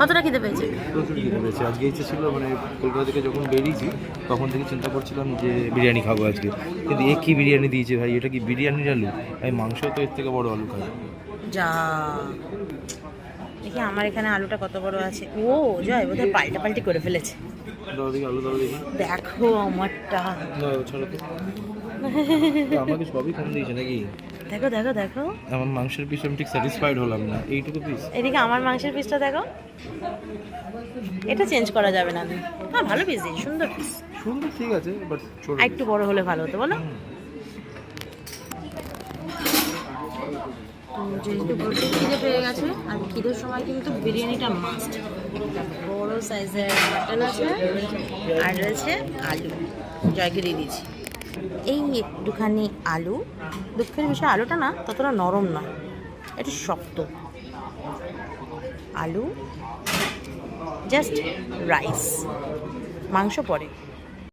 কতটা খেতে পেয়েছে? প্রচুর খিদে পেয়েছে। আজকে ইচ্ছে ছিল মানে কলকাতা থেকে যখন বেরিয়েছি তখন থেকে চিন্তা করছিলাম যে বিরিয়ানি খাব আজকে। কিন্তু এ কি বিরিয়ানি দিয়েছে ভাই? এটা কি বিরিয়ানির আলু? আমি মাংস তো এর থেকে বড় আলু খাই যা। দেখি আমার এখানে আলুটা কত বড় আছে। ও জয় বোধহয় পাল্টা পাল্টি করে ফেলেছে। দাও দেখি আলু দাও দেখি। দেখো আমারটা। আমাকে সবই কম দিয়েছে নাকি? দেখো দেখো দেখো। আমার মাংসের পিস আমি ঠিক স্যাটিসফাইড হলাম না। এইটুকু পিস এদিকে আমার মাংসের পিসটা দেখো। এটা চেঞ্জ করা যাবে না। হ্যাঁ ভালো পিস দিই সুন্দর পিস সুন্দর ঠিক আছে বাট ছোট আর একটু বড় হলে ভালো হতো বলো। যেহেতু প্রচুর খিদে পেয়ে গেছে আর খিদের সময় কিন্তু বিরিয়ানিটা মাস্ট বড় সাইজের মাটন আছে আর রয়েছে আলু। জয়কে দিয়ে দিয়েছি এই একটুখানি আলু। দুঃখের বিষয়, আলুটা না ততটা নরম নয় একটু শক্ত। আলু জাস্ট রাইস মাংস পরে।